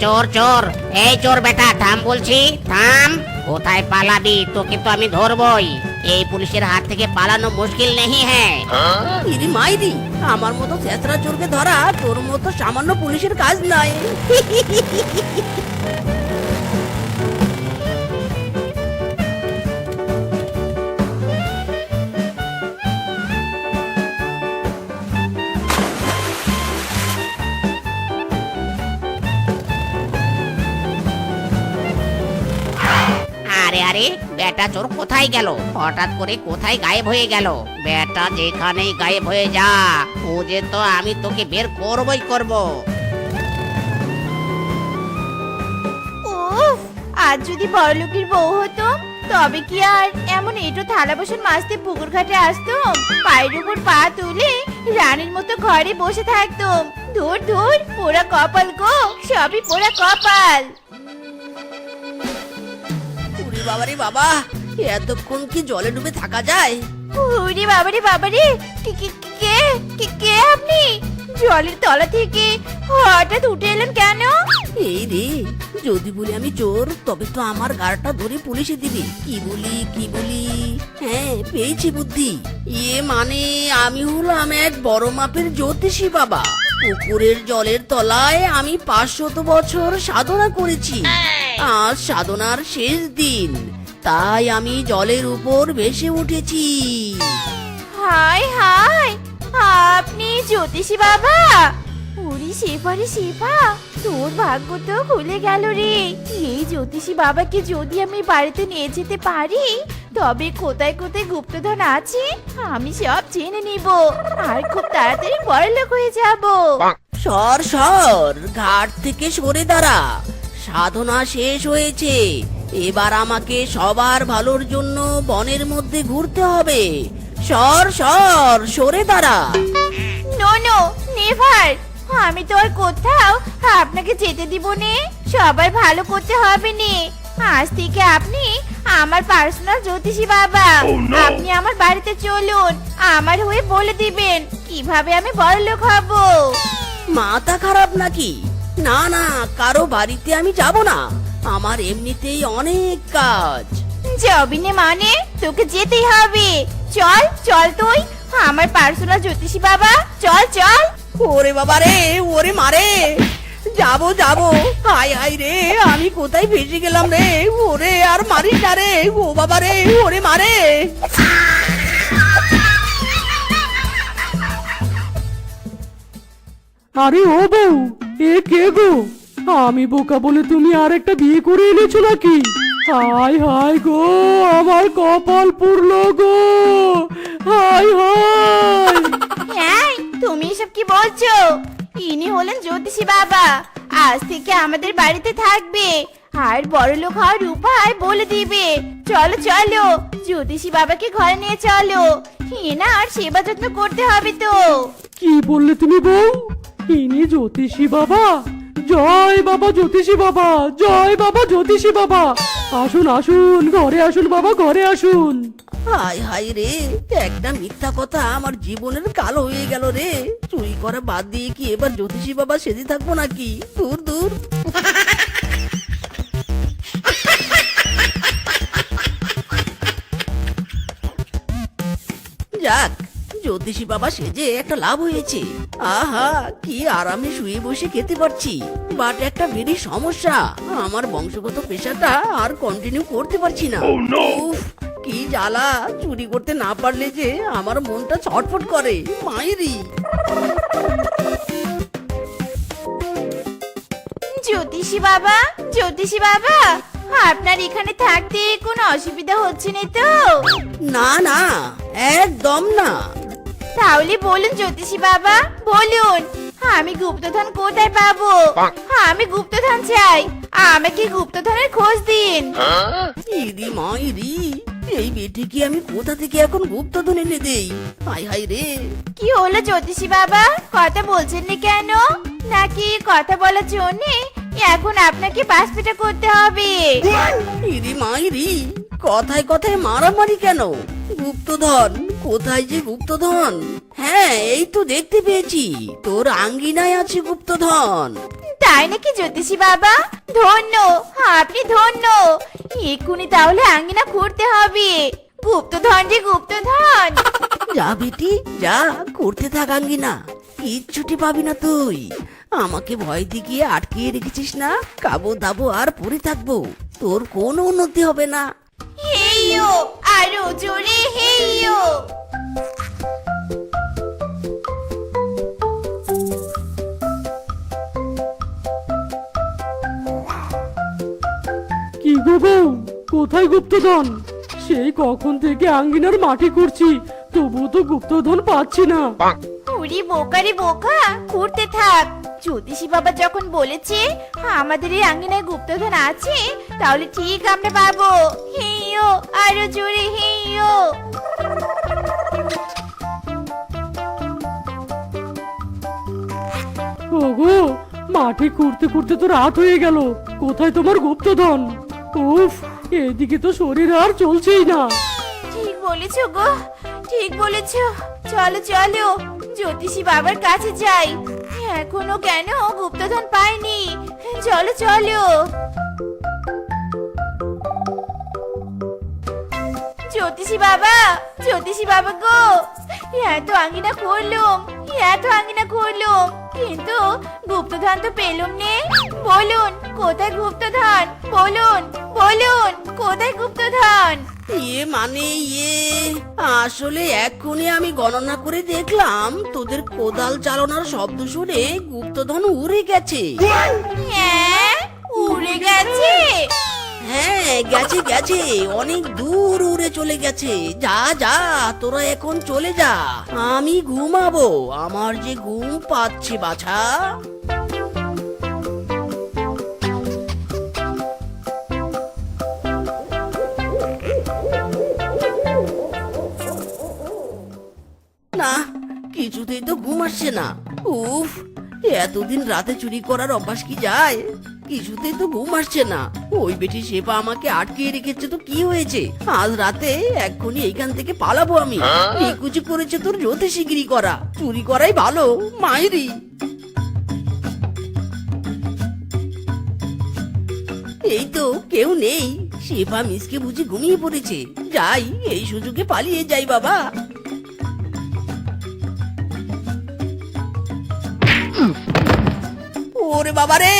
চোর চোর। এই চোর বেটা, থাম বলছি, থাম। কোথায় পালাবি? তোকে তো আমি ধরবই। এই পুলিশের হাত থেকে পালানো মুশকিল নেই হ্যাঁ। মাইদি মাইরি আমার মতো চেতরা চোরকে ধরা তোর মতো সামান্য পুলিশের কাজ নয় বেটা চোর কোথায় গেল? হঠাৎ করে কোথায় গায়েব হয়ে গেল? বেটা যেখানেই গায়েব হয়ে যা। যে তো আমি তোকে বের করবই করব। উফ, আজ যদি বড়লোকের বউ হতো, তবে কি আর এমন এটো থালা বাসন মাজতে পুকুর ঘাটে আসতাম? পায়ের উপর পা তুলে রানীর মতো ঘরে বসে থাকতাম। ধুর ধুর, পোড়া কপাল গো, সবই পোড়া কপাল। বাবারে বাবা এতক্ষণ কি জলে ডুবে থাকা যায়? ওরে বাবারে বাবারে কে কে কে কে কে আপনি? জলের তলা থেকে হঠাৎ উঠে এলেন কেন? এই রে যদি বলি আমি চোর তবে তো আমার গাড়টা ধরে পুলিশে দিবি। কি বলি কি বলি? হ্যাঁ পেয়েছি বুদ্ধি। ইয়ে মানে আমি হলাম এক বড় মাপের জ্যোতিষী বাবা। পুকুরের জলের তলায় আমি পাঁচশত বছর সাধনা করেছি। আজ সাধনার শেষ দিন। তাই আমি জলের উপর ভেসে উঠেছি। হাই হাই আপনি জ্যোতিষী বাবা! ওরে শেফা রে তোর ভাগ্য তো খুলে গেল রে। এই জ্যোতিষী বাবাকে যদি আমি বাড়িতে নিয়ে যেতে পারি তবে কোথায় কোথায় গুপ্তধন আছে? আমি সব জেনে নিব। আর খুব তাড়াতাড়ি বড়লোক হয়ে যাব। সর সর ঘাট থেকে সরে দাঁড়া। সাধনা শেষ হয়েছে। এবার আমাকে সবার ভালোর জন্য বনের মধ্যে ঘুরতে হবে। সর সর সরে দাঁড়া। No no never. আমি তো আর কোথাও আপনাকে যেতে দিব নে। সবাই ভালো করতে হবে নে। আজ থেকে আপনি আমার পার্সোনাল জ্যোতিষী বাবা। আপনি আমার বাড়িতে চলুন আমার হয়ে বলে দিবেন কীভাবে আমি বড় লোক হব। মাথা খারাপ নাকি? না না কারও বাড়িতে আমি যাব না। আমার এমনিতেই অনেক কাজ। জবিনে মানে? তোকে যেতেই হবে। চল চল তুই আমার পার্সোনাল জ্যোতিষী বাবা চল চল। ওরে বাবা রে ওরে মারে। যাব যাব। হাই হাই রে। কোথায় ফেসে গেলাম রে? ওরে আর মারিস না রে। ও বাবা রে ওরে মারে আরে ও বউ এ কে গো? আমি বোকা বলে তুমি আর একটা বিয়ে করে এনেছো নাকি? হাই হাই গো আমার কপাল পুরলো গো। High high. হ্যাঁ তুমি এসব কি বলছো? ইনি হলেন জ্যোতিষী বাবা। আজ থেকে আমাদের বাড়িতে থাকবে। আর বড় লোক হওয়ার উপায় বলে দিবে। চলো চলো জ্যোতিষী বাবাকে ঘরে নিয়ে চলো। হিনা আর সেবা যত্ন করতে হবে তো। কি বললে তুমি বউ? ইনি জ্যোতিষী বাবা। জয় বাবা জ্যোতিষী বাবা জয় বাবা জ্যোতিষী বাবা। আসুন আসুন ঘরে আসুন বাবা ঘরে আসুন। হাই হাই রে একটা মিথ্যা কথা আমার জীবনের কালো হয়ে গেল রে। চুরি করা বাদ দিয়ে কি এবার জ্যোতিষী বাবা সেজে থাকব নাকি? দূর দূর। যাক জ্যোতিষী বাবা সেজে একটা লাভ হয়েছে। আহা কি আরামে শুয়ে বসে খেতে পারছি। বাট একটা বেরি সমস্যা আমার বংশগত পেশাটা আর কন্টিনিউ করতে পারছি না। উফ, কি জ্বালা চুরি করতে না পারলে যে আমার মনটা ছটফট করে মায়েরি জ্যোতিষী বাবা জ্যোতিষী বাবা! আপনার এখানে থাকতে কোনো অসুবিধা হচ্ছে না তো? না না একদম না। তাহলে বলুন জ্যোতিষী বাবা বলুন আমি গুপ্তধন কোথায় পাবো? আমি গুপ্তধন চাই আমাকে গুপ্তধনের খোঁজ দিন। ইরি মাইরি এই বেটিকে আমি কোথা থেকে এখন গুপ্তধন এনে দেই? হাই হাই রে। কি হলো জ্যোতিষী বাবা কথা বলছেন না কেন? নাকি কথা বলার জন্য এখন আপনাকে বাসপিটা করতে হবে। ইরি মাইরি কথায় কথায় মারামারি কেন? গুপ্তধন কোথায় যে গুপ্তধন? হ্যাঁ এই তো দেখতে পেয়েছি। তোর আঙ্গিনায় আছে গুপ্তধন। তাই নাকি জ্যোতিষী বাবা? ধন্য আপনি ধন্য। এক্ষুনি তাহলে আঙ্গিনা করতে হবে। গুপ্তধন রে গুপ্তধন। যা বেটি যা করতে থাক আঙ্গিনা। কিচ্ছুটি পাবি না তুই। আমাকে ভয় দেখিয়ে আটকিয়ে রেখেছিস না? কাবো দাবো আর পড়ে থাকব। তোর কোনো উন্নতি হবে না। হেইয়ো আরও জোরে কি গো বউ কোথায় গুপ্তধন? সেই কখন থেকে আঙ্গিনার মাটি করছি তবুও তো গুপ্তধন পাচ্ছি না। উরি বোকা ঘুরতে থাক। জ্যোতিষী বাবা যখন বলেছে আমাদের এই আঙ্গিনায় গুপ্তধন আছে তাহলে ঠিক আমরা পাবো। হেইয়ো আরও জোরে হেইয়ো। ওগো মাটি খুঁড়তে খুঁড়তে তো রাত হয়ে গেল। কোথায় তোমার গুপ্তধন? উফ এদিকে তো শরীর আর চলছেই না। ঠিক বলেছ গো ঠিক বলেছ। চলো চলো জ্যোতিষী বাবার কাছে যাই। এখনও কেন গুপ্তধন পাইনি? চলো চলো। জ্যোতিষী বাবা জ্যোতিষী বাবা গো, এত আঙ্গিনা করলুম এত আঙ্গিনা করলুম কিন্তু গুপ্তধন তো পেলুম নে। বলুন, কোথায় গুপ্তধন? বলুন বলুন, কোথায় গুপ্তধন? ইয়ে মানে ইয়ে আসলে এক্ষুনি আমি গণনা করে দেখলাম তোদের কোদাল চালনার শব্দ শুনে গুপ্তধন উড়ে গেছে। হ্যাঁ উড়ে গেছে। হ্যাঁ গেছে গেছে অনেক দূর উড়ে চলে গেছে। যা যা তোরা এখন চলে যা। আমি ঘুমাবো আমার যে ঘুম পাচ্ছে বাছা। না কিছুতেই তো ঘুম আসছে না। উফ এতদিন রাতে চুরি করার অভ্যাস কি যায়? কিছুতেই তো ঘুম আসছে না। ওই বেটি সেবা আমাকে আটকিয়ে রেখেছে তো কি হয়েছে? আজ রাতে এক্ষুনি এইখান থেকে পালাবো আমি। নিকুচি করেছে তোর জ্যোতিষিগিরি করা। চুরি করাই ভালো মায়েরি এই তো কেউ নেই। শেফা মিসকে বুঝি ঘুমিয়ে পড়েছে। যাই এই সুযোগে পালিয়ে যাই বাবা। ওরে বাবা রে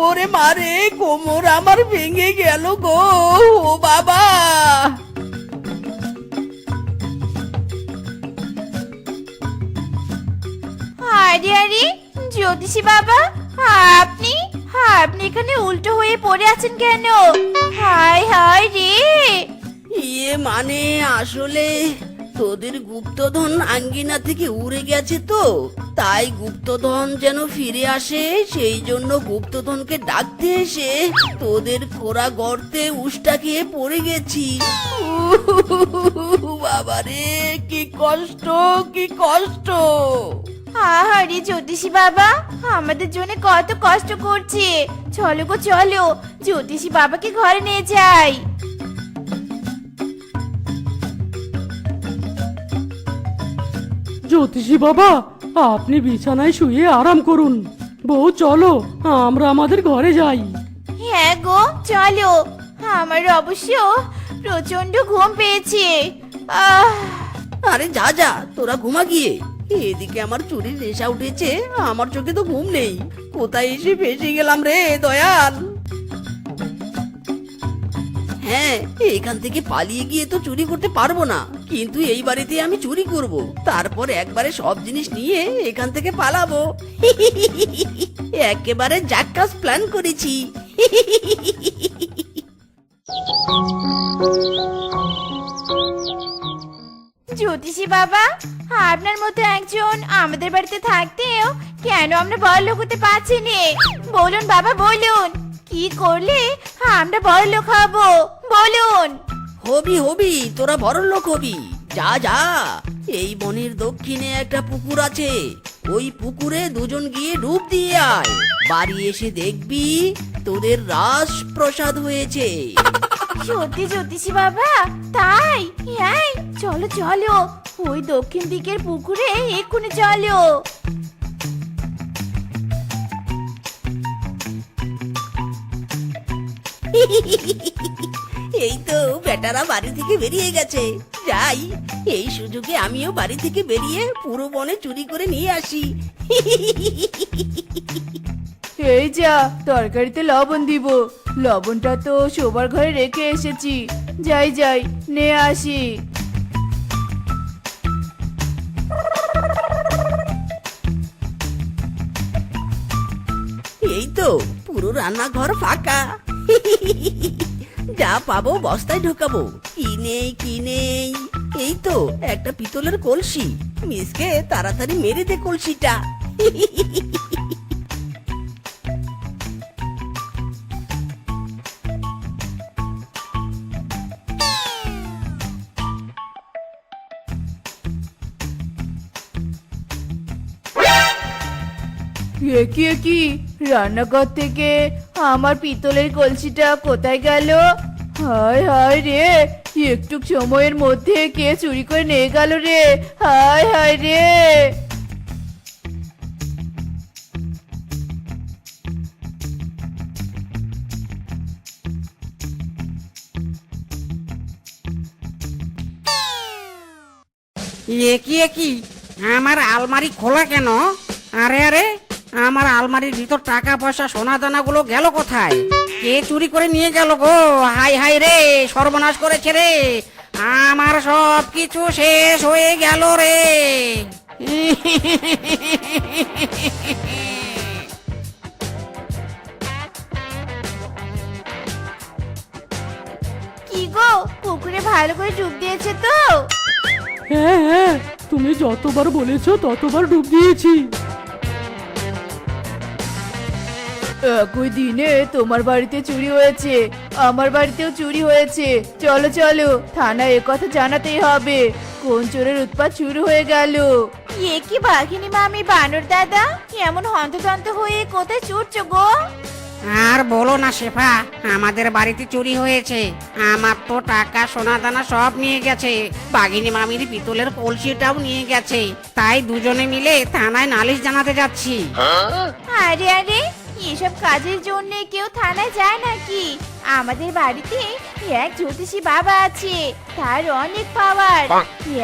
ওরে মারে কোমর আমার ভেঙে গেল গো ও বাবা। আরে আরে জ্যোতিষী বাবা আপনি আপনি এখানে উল্টো হয়ে পড়ে আছেন কেন? হাই হাই রে। ইয়ে মানে আসলে তোদের গুপ্তধন আঙ্গিনা থেকে উড়ে গেছে তো। তাই গুপ্তধন যেন ফিরে আসে, সেই জন্য গুপ্তধনকে ডাকতে এসে তোদের খোরা গর্তে উষ্টা খেয়ে পড়ে গেছি। বাবারে, কি কষ্ট কি কষ্ট। আহারে জ্যোতিষী বাবা, আমাদের জন্য কত কষ্ট করছে। চলো গো, চলো, জ্যোতিষী বাবাকে ঘরে নিয়ে যাই। জ্যোতিষী বাবা আপনি বিছানায় শুয়ে আরাম করুন। বউ চলো আমরা আমাদের ঘরে যাই। হ্যাঁ গো চলো। আমার অবশ্য প্রচণ্ড ঘুম পেয়েছে। আহ। আরে যা যা তোরা ঘুমা গিয়ে। এদিকে আমার চুরির নেশা উঠেছে আমার চোখে তো ঘুম নেই। কোথায় এসে ফেসে গেলাম রে দয়াল? হ্যাঁ এখান থেকে পালিয়ে গিয়ে তো চুরি করতে পারব না। কিন্তু এই বাড়িতে আমি চুরি করব। তারপর একবারে সব জিনিস নিয়ে এখান থেকে পালাবো। একেবারে জাক্কাস প্ল্যান করেছি। জ্যোতিষী বাবা, আপনার মতো একজন আমাদের বাড়িতে থাকতেও কেন আমরা বড় লোক হতে পারছি নে? বলুন বাবা, বলুন। কি করলে আমরা বড় লোক হব? বলুন। হবি হবি তোরা বড় লোক হবি। যা যা। এই বনের দক্ষিণে একটা পুকুর আছে। ওই পুকুরে দুজন গিয়ে ডুব দিয়ে আয়। বাড়ি এসে দেখবি তোদের রাস প্রসাদ হয়েছে। সত্যি জ্যোতিষী বাবা তাই? এই চলো চলো। ওই দক্ষিণ দিকের পুকুরে এক্ষুনি চলো। এই তো বেটারা বাড়ি থেকে বেরিয়ে গেছে। যাই এই সুযোগে আমিও বাড়ি থেকে বেরিয়ে পুরো বনে চুরি করে নিয়ে আসি। এই যা তরকারিতে লবণ দিব। লবণটা তো শোবার ঘরে রেখে এসেছি। যাই যাই নে আসি। এই তো পুরো রান্নাঘর ফাঁকা। যা পাবো বস্তায় ঢোকাবো। কি নেই কি নেই? এই তো, একটা পিতলের কলসি। মিসকে তাড়াতাড়ি মেরে দে কলসিটা। একি একি রান্নাঘর থেকে আমার পিতলের কলসিটা কোথায় গেল? হায় হায় রে, একটু সময়ের মধ্যে কে চুরি করে নিয়ে গেল রে? হায় হায় রে। একই একই আমার আলমারি খোলা কেন? আরে আরে আমার আলমারির ভিতর টাকা পয়সা সোনা দানাগুলো গেল কোথায়? কে চুরি করে নিয়ে গেল গো? হাই হাই রে সর্বনাশ করেছে রে। আমার সব কিছু শেষ হয়ে গেল রে। কি গো পুকুরে ভালো করে ডুব দিয়েছে তো? হ্যাঁ হ্যাঁ তুমি যতবার বলেছ ততবার ডুব দিয়েছি। একই দিনে তোমার বাড়িতে চুরি হয়েছে। আমার বাড়িতেও চুরি হয়েছে। চলো চলো থানায় এ কথা জানাতেই হবে। কোন চোরের উৎপাত শুরু হয়ে গেল? এ কি বাঘিনী মামি বানর দাদা? এমন হন্তদন্ত হয়ে কোথায় ছুটছো গো? আর বলো না শেফা আমাদের বাড়িতে চুরি হয়েছে। আমার তো টাকা সোনা দানা সব নিয়ে গেছে। বাগিনী মামির পিতলের কলসিটাও নিয়ে গেছে। তাই দুজনে মিলে থানায় নালিশ জানাতে যাচ্ছি। আরে আরে এসব কাজের জন্য কেউ থানায় যায় নাকি? আমাদের বাড়িতে এক জ্যোতিষী বাবা আছে তার অনেক পাওয়ার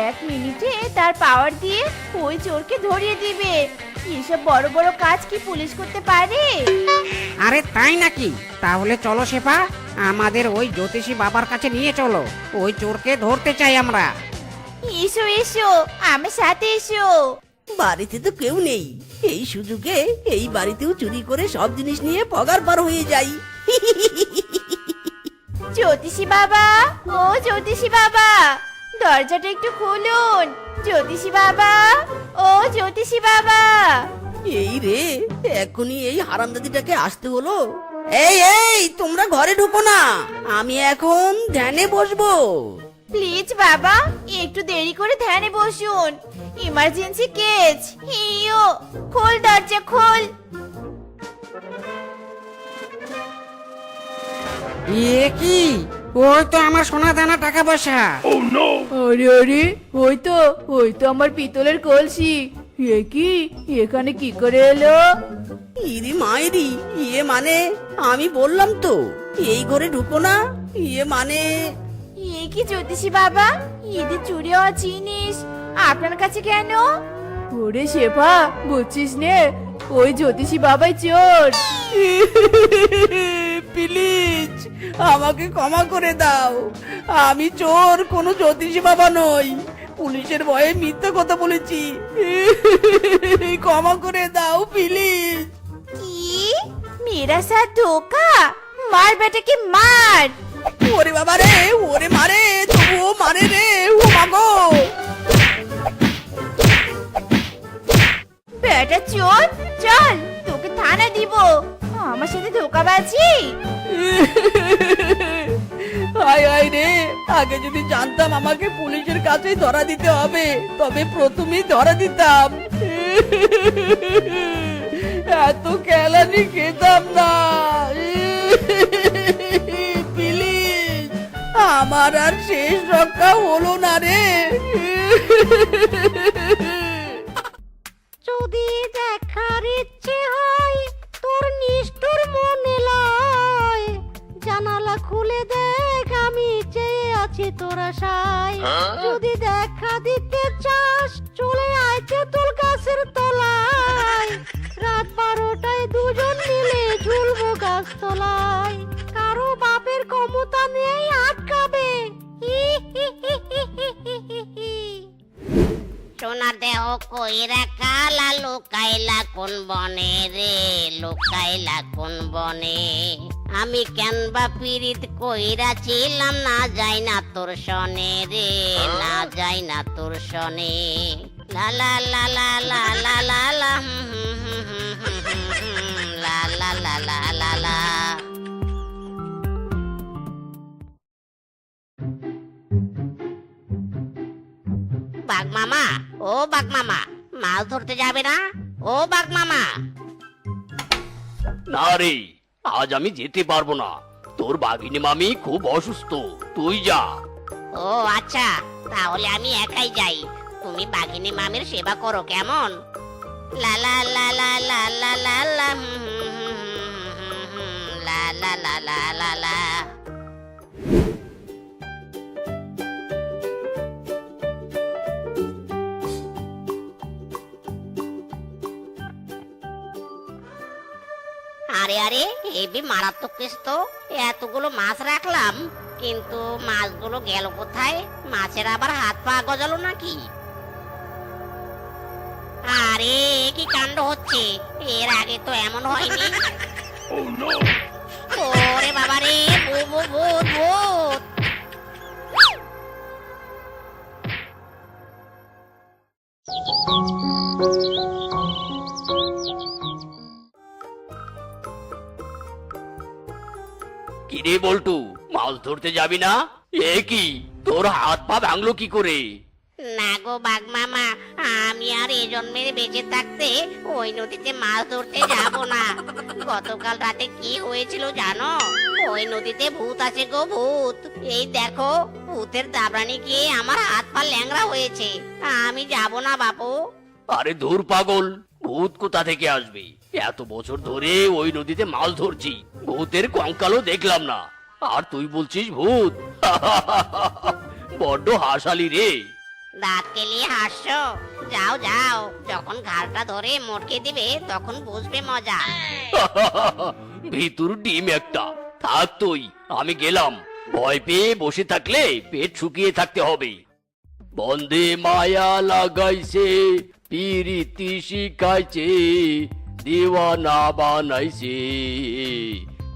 এক মিনিটে তার পাওয়ার দিয়ে ওই চোরকে ধরিয়ে দিবে। এসব বড় বড় কাজ কি পুলিশ করতে পারে? আরে তাই নাকি? তাহলে চলো শেফা আমাদের ওই জ্যোতিষী বাবার কাছে নিয়ে চলো। ওই চোরকে ধরতে চাই আমরা। এসো এসো আমার সাথে এসো। বাড়িতে তো কেউ নেই। এই সুযোগে এই বাড়িতেও চুরি করে সব জিনিস নিয়ে পগার পার হয়ে যাই। জ্যোতিষী বাবা ও জ্যোতিষী বাবা দরজাটা একটু খুলুন। জ্যোতিষী বাবা ও জ্যোতিষী বাবা। এই রে এখনই এই হারামদাদিটাকে আসতে হলো। এই এই তোমরা ঘরে ঢুকো না। আমি এখন ধ্যানে বসবো। প্লিজ বাবা একটু দেরি করে ধ্যানে বসুন। ইমার্জেন্সি কেস ইয়ো খোল দরজা খোল এ কি? ওই তো আমার সোনা দানা টাকা পয়সা। আরে আরে ওই তো ওই তো আমার পিতলের কলসি। এ কি? এখানে কি করে এলো? ইরি মায়েরি ইয়ে মানে আমি বললাম তো এই ঘরে ঢুকো না ইয়ে মানে এ কি জ্যোতিষী বাবা? ঈদের চুরি হওয়া জিনিস আপনার কাছে কেন? ওরে শেফা বুঝছিস নে? ওই জ্যোতিষী বাবাই চোর। প্লিজ আমাকে ক্ষমা করে দাও। আমি চোর কোনো জ্যোতিষী বাবা নই। পুলিশের ভয়ে মিথ্যা কথা বলেছি। ক্ষমা করে দাও প্লিজ। কি? মেরা সাথ ধোকা? মার বেটাকে মার। ওরে বাবা রে ওরে মারে তবুও মারে রে ও মাগো। বেটা চোর চল, তোকে থানা দিব। আমার সাথে ধোকাবাজি? হায় হায় রে, আগে যদি জানতাম আমাকে পুলিশের কাছেই ধরা দিতে হবে, তবে প্রথমেই ধরা দিতাম। এত কেলানি খেতাম না। আমার আর শেষ রক্ষা হলো না রে। আমি কেন বা পীড়িত কইরা ছিলাম না যাই না তোর সনে রে না যাই না তোর সনে লা লা লা লা লা লা লা লা বাঘ মামা ও বাঘ মামা মাছ ধরতে যাবে না ও বাঘ মামা আজ আমি যেতে পারব না তোর বাঘিনী মামি খুব অসুস্থ তুই যা ও আচ্ছা তাহলে আমি একাই যাই তুমি বাঘিনী মামির সেবা করো কেমন লা লা লা লা লা লা লা লা লা লা লা লা লা লা আরে আরে হেবি মারাত্মক কেস এতগুলো মাছ রাখলাম, কিন্তু মাছগুলো গেল কোথায়? মাছের আবার হাত পা গজালো নাকি? আরে, কি কাণ্ড হচ্ছে? এর আগে তো এমন হয়নি। ধরতে যাবি না? এ কি? তোর হাত পা ভাঙলো কি করে? না গো বাঘ মামা আমি আর এই জন্মের বেঁচে থাকতে ওই নদীতে মাছ ধরতে যাব না। গতকাল রাতে কি হয়েছিল জানো? ওই নদীতে ভূত আছে গো ভূত। এই দেখো ভূতের দাবরানি গিয়ে আমার হাত পা ল্যাংড়া হয়েছে। আমি যাব না বাপু। আরে ধুর পাগল ভূত কোথা থেকে আসবে? এত বছর ধরে ওই নদীতে মাছ ধরছি ভূতের কঙ্কালও দেখলাম না। আর তুই বলছিস ভূত? বড্ড হাসালি রে। দাঁত কেলিয়ে হাসছো? যাও যাও। যখন ঘাড়টা ধরে মটকে দিবে তখন বুঝবে মজা। ভিতর ডিম একটা। থাক তুই আমি গেলাম। ভয় পেয়ে বসে থাকলে পেট শুকিয়ে থাকতে হবে। বন্দে মায়া লাগাইছে পিরিতি শিখাইছে দিওয়ানা বানাইছে।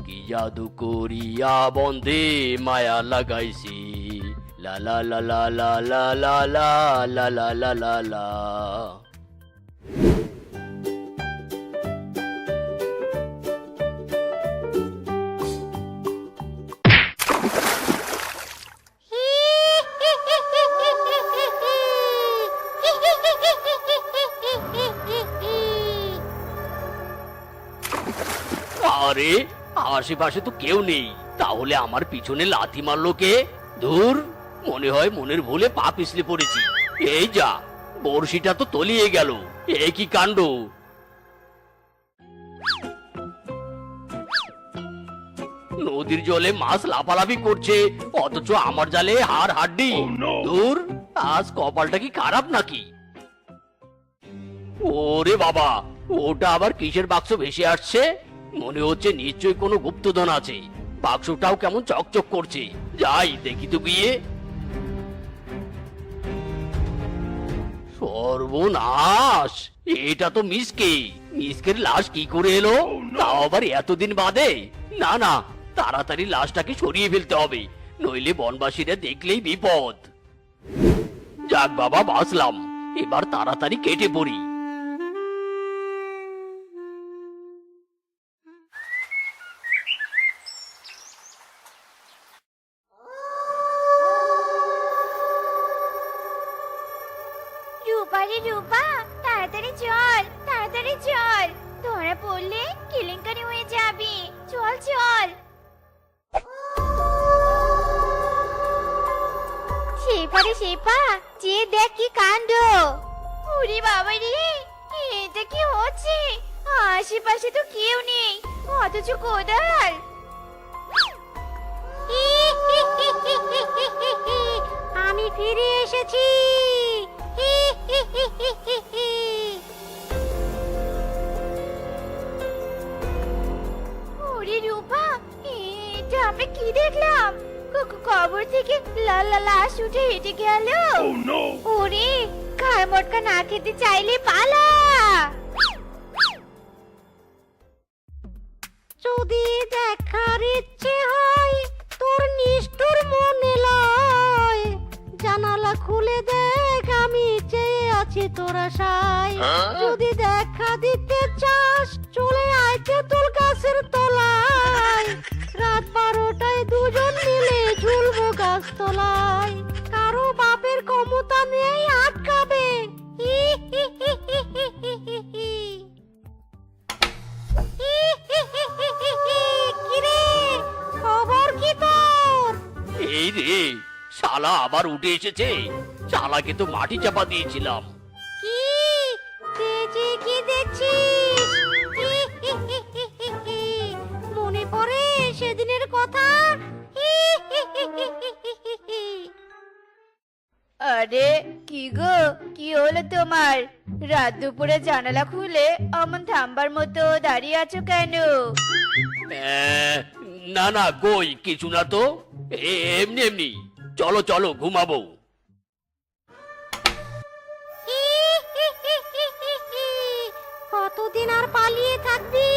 কি জাদু করিয়া বন্দে মায়া লাগাইছে লা লা লা লা লা লা লা লা লা লা লা লা লা আরে আশেপাশে তো কেউ নেই। তাহলে আমার পিছনে লাথি মারলো কে? দূর মনে হয় মনের ভুলে পা পিছলে পড়েছি। এই যা বড়শিটা তো তলিয়ে গেল। এ কি কাণ্ড? নদীর জলে মাছ লাফালাফি করছে অথচ আমার জালে হাড় হাড্ডি। দূর আজ কপালটা কি খারাপ নাকি? ওরে বাবা ওটা আবার কিসের বাক্স ভেসে আসছে? মনে হচ্ছে নিশ্চয়ই কোনো গুপ্তধন আছে। বাক্সটাও কেমন চকচক করছে। যাই, দেখি তো গিয়ে। সর্বনাশ! এটা তো মিসকে। মিসকের লাশ কি করে এলো? তাও আবার এতদিন বাদে? না না, তাড়াতাড়ি লাশটাকে সরিয়ে ফেলতে হবে। নইলে বনবাসীরা দেখলেই বিপদ। যাক বাবা, বাঁচলাম। এবার তাড়াতাড়ি কেটে পড়ি। রূপা তাড়াতাড়ি চল তাড়াতাড়ি চল ধরা পড়লে কেলেঙ্কারি হয়ে যাবে চল চল শেফা রে শেফা যে দেখ কি কাণ্ড ওরে বাবা রে এটা কি হচ্ছে আশেপাশে তো কেউ নেই অথচ কোদাল আমি ফিরে এসেছি। ওরে রূপা এটা আমরা কি দেখলাম? কবর থেকে লাল লাশ উঠে হেঁটে গেল। ওরে খায় মটকা না খেতে চাইলে পালা। যদি দেখার ইচ্ছে তোর আশায় যদি দেখা দিতে চাস চলে আয় তেঁতুল গাছের তলায় রাত বারোটায় দুজন মিলে ঝুলবো গাছ তলায় কারও বাপের ক্ষমতা নেই আটকাবে এই রে শালা আবার উঠে এসেছে শালাকে তো মাটি চাপা দিয়েছিলাম সেদিনের কথা? আরে কি গো? কি হলো তোমার? রাত দুপুরে জানালা খুলে অমন থাম্বার মতো দাঁড়িয়ে আছো কেন? না না কই? কিছু না তো। এমনি এমনি। চলো চলো ঘুমাবো। কতদিন আর পালিয়ে থাকবি?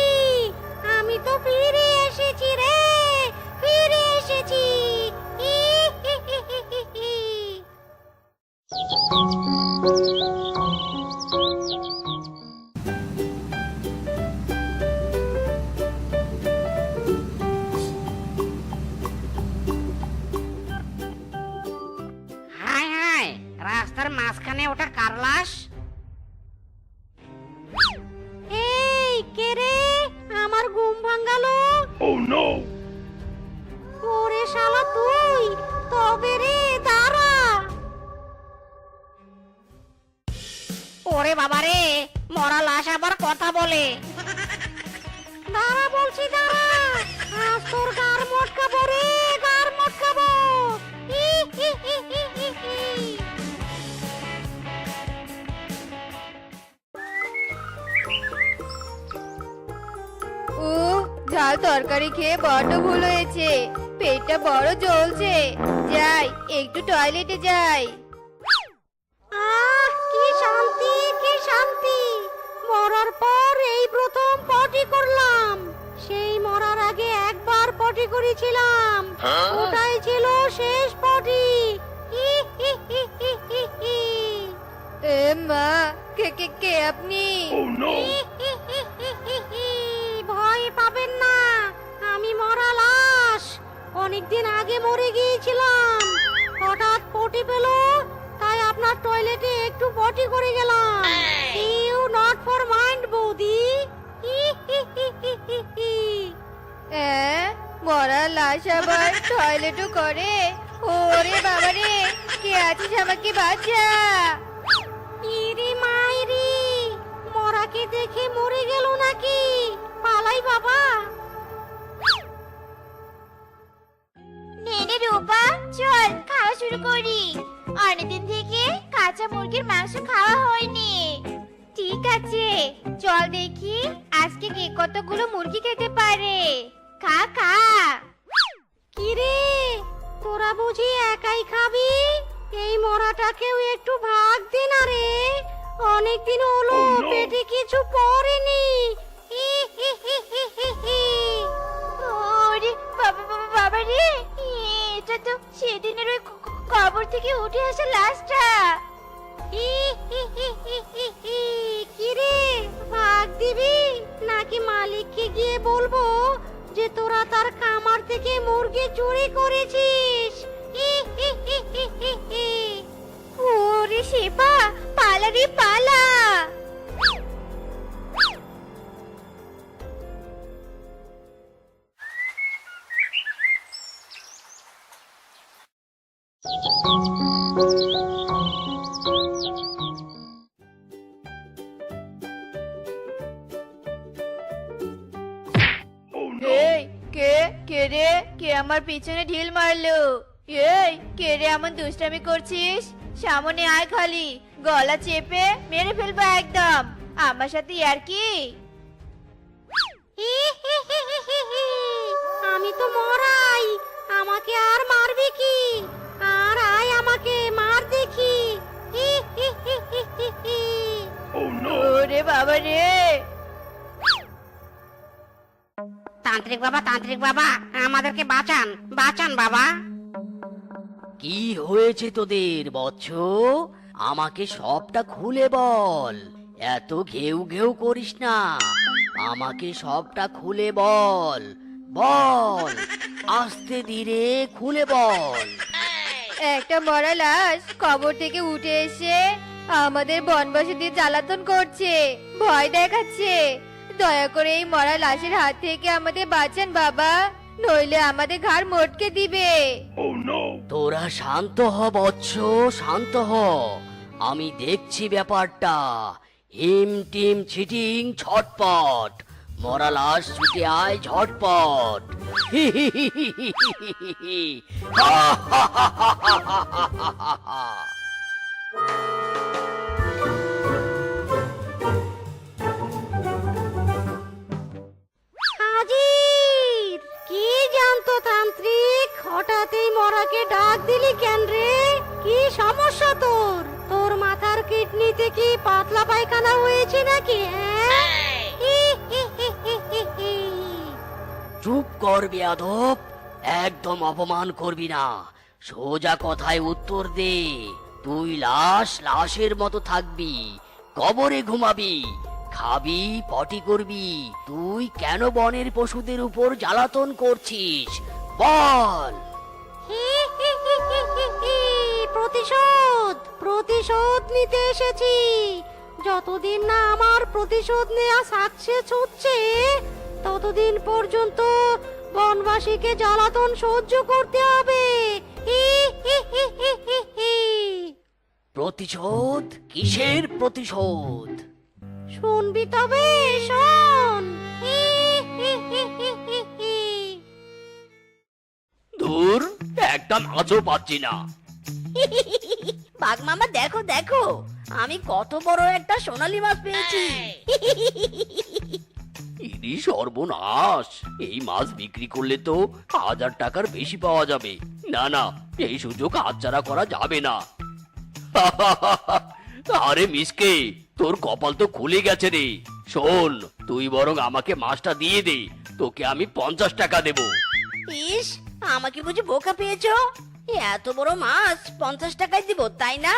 আমি তো ফিরে রাস্তার মাঝখানে ওটা কার লাশ? এই কে রে? আমার ঘুম ভাঙালো। ওরে শালা তুই তবে রে দাঁড়া। ওরে বাবা রে মরা লাশ আবার কথা বলে। দাঁড়া বলছি, দাঁড়া। আজ তোর গার গার। ও, ঝাল তরকারি খেয়ে বড্ড ভুল হয়েছে। পেটটা বড় জ্বলছে। যাই, একটু টয়লেটে যাই। ওটাই ছিল শেষ পটি হি হি হি হি হি হি। এ মা কে কে কে আপনি। ভয় পাবেন না আমি মরা লাশ অনেকদিন আগে মরে গিয়েছিলাম হঠাৎ পটি পেল তাই আপনার টয়লেটে একটু পটি করে গেলাম ইউ নট ফর মাইন্ড বৌদি হি হি হি হি হি হি। এ মরা লাশ আবার টয়লেটও করে। ওরে বাবা রে কে আছিস আমাকে বাঁচা? ইরি মাইরি মরাকে দেখে মরে গেল নাকি? পালাই বাবা। নেনে রূপা চল খাওয়া শুরু করি। অনেকদিন থেকে কাঁচা মুরগির মাংস খাওয়া হয়নি। ঠিক আছে চল দেখি আজকে কে কতগুলো মুরগি খেতে পারে। খা কিরে তোরা বুঝি একাই খাবি? এই মরাটাকেও একটু ভাগ দে না রে। অনেকদিন হলো পেটে কিছু পড়েনি। বাবা বাবা বাবা রে। এটা তো সেদিনের ওই কবর থেকে উঠে আসা লাশটা। হি হি হি হি হি হি। কিরে ভাগ দিবি? নাকি মালিককে গিয়ে বলব? থেকে মুরগি চুরি করেছিস। ওরে শিবা পালারি পালা। পিছনে ঢিল মারলো। এই কে রে এমন দুষ্টামি করছিস? সামনে আয় খালি। গলা চেপে মেরে ফেলব একদম। আমার সাথে আর কি? আমি তো মরাই। আমাকে আর মারবি কি? আর আয় আমাকে মার দেখি। ওরে বাবা রে! তান্ত্রিক বাবা তান্ত্রিক বাবা আমাদেরকে বাঁচান বাঁচান বাবা। কি হয়েছে তোদের বৎস? আমাকে সবটা খুলে বল। এত ঘেউ ঘেউ করিস না। আমাকে সবটা খুলে বল। বল। আস্তে ধীরে খুলে বল। একটা মরা লাশ কবর থেকে উঠে এসে আমাদের বনবাসীদের জ্বালাতন করছে। ভয় দেখাচ্ছে। দয়া করে এই মরা লাশের হাত থেকে আমাদের বাঁচান বাবা। নইলে আমাদের ঘাড় মটকে দিবে। তোরা শান্ত হ বৎস শান্ত হ। আমি দেখছি ব্যাপারটা। হিম টিম ছিটিং ছটপট। মরা লাশ ছুটে আয় ঝটপট। হি হি হি হি হি হি। জানতো তান্ত্রিক হঠাৎ মরাকে ডাক দিলি কেন রে? কি সমস্যা তোর? তোর মাথার কিডনিতে কি পাতলা পায়খানা হয়েছে নাকি হ্যাঁ? চুপ কর বেয়াদব, একদম অপমান করবি না। সোজা কথায় উত্তর দে, তুই লাশ, লাশের মতো থাকবি, কবরে ঘুমাবি। খাবি পটি করবি। তুই কেন বনের পশুদের উপর জ্বালাতন করছিস? বল। প্রতিশোধ প্রতিশোধ নিতে এসেছি। যতদিন না আমার প্রতিশোধ নেওয়া সাকসেস হচ্ছে ততদিন পর্যন্ত বনবাসীকে জ্বালাতন সহ্য করতে হবে। প্রতিশোধ? কিসের প্রতিশোধ? শুনবি তবে শোন। দূর একটা মাছও পাচ্ছি না। বাঘ মামা দেখো দেখো আমি কত বড় একটা সোনালী মাছ পেয়েছি। ইনি সর্বনাশ। এই মাছ বিক্রি করলে তো হাজার টাকার বেশি পাওয়া যাবে। না না এই সুযোগ হাতছাড়া করা যাবে না। আরে মিসকে তোর কপাল তো খুলে গেছে রে। শোন তুই বরং আমাকে মাছটা দিয়ে দে তোকে আমি পঞ্চাশ টাকা দেবো। ইস আমাকে বুঝি বোকা পেয়েছ? এত বড় মাছ পঞ্চাশ টাকায় দিব তাই না?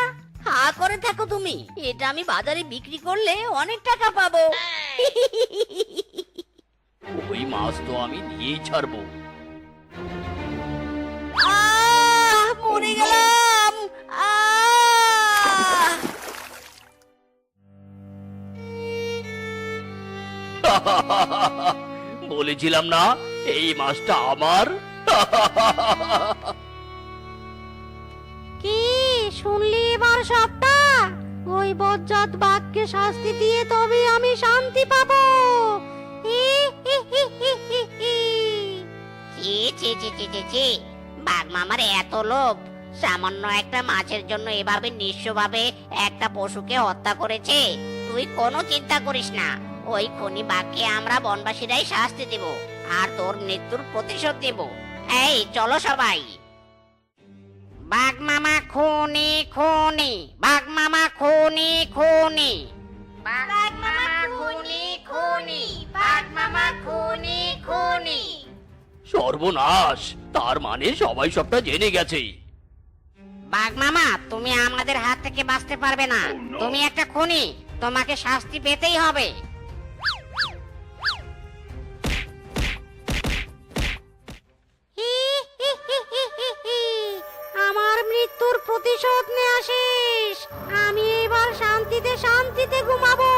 হা করে থাকো তুমি এটা আমি বাজারে বিক্রি করলে অনেক টাকা পাবো। ওই মাছ তো আমি নিয়েই ছাড়বো। মরে গেলাম! বলেছিলাম না এই মাছটা আমার। কি শুনলি এবার সবটা? ওই বজ্জাত বাঘকে শাস্তি দিয়ে তবে আমি শান্তি পাবো। হি হি হি হি হি হি। ছি ছি ছি ছি ছি ছি। বাঘ মামার এত লোভ। সামান্য একটা মাছের জন্য এভাবে নিঃস্বভাবে একটা পশুকে হত্যা করেছে। তুই কোনো চিন্তা করিস না। ওই খনি বাঘকে আমরা বনবাসীরাই শাস্তি দেব আর তোর মৃত্যুর প্রতিশোধ দেব এই চলো সবাই। বাঘ মামা খুনি খুনি। বাঘ মামা খুনি খুনি। বাঘ মামা খুনি খুনি। বাঘ মামা খুনি খুনি। সর্বনাশ! তার মানে সবাই সবটা জেনে গেছে। বাঘ মামা তুমি আমাদের হাত থেকে বাঁচতে পারবে না। তুমি একটা খুনি তোমাকে শাস্তি পেতেই হবে। তোর প্রতিশোধ নে আসিস। আমি এবার শান্তিতে শান্তিতে ঘুমাবো।